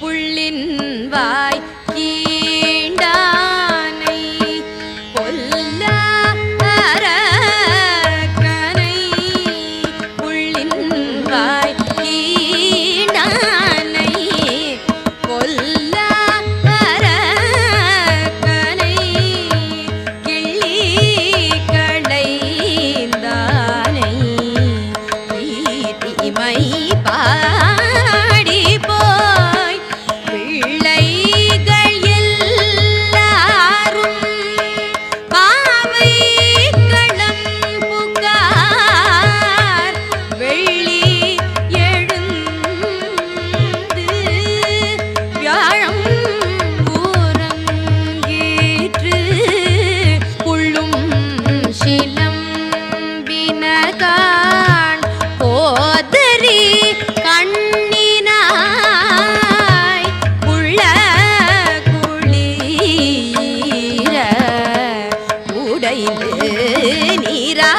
புள்ளின் வாய் கீண்டானை பொல்லார கனை புள்ளின் வாய் கீண்டானை பொல்லார கனை கிள்ளி மை பா கோயில் நீரா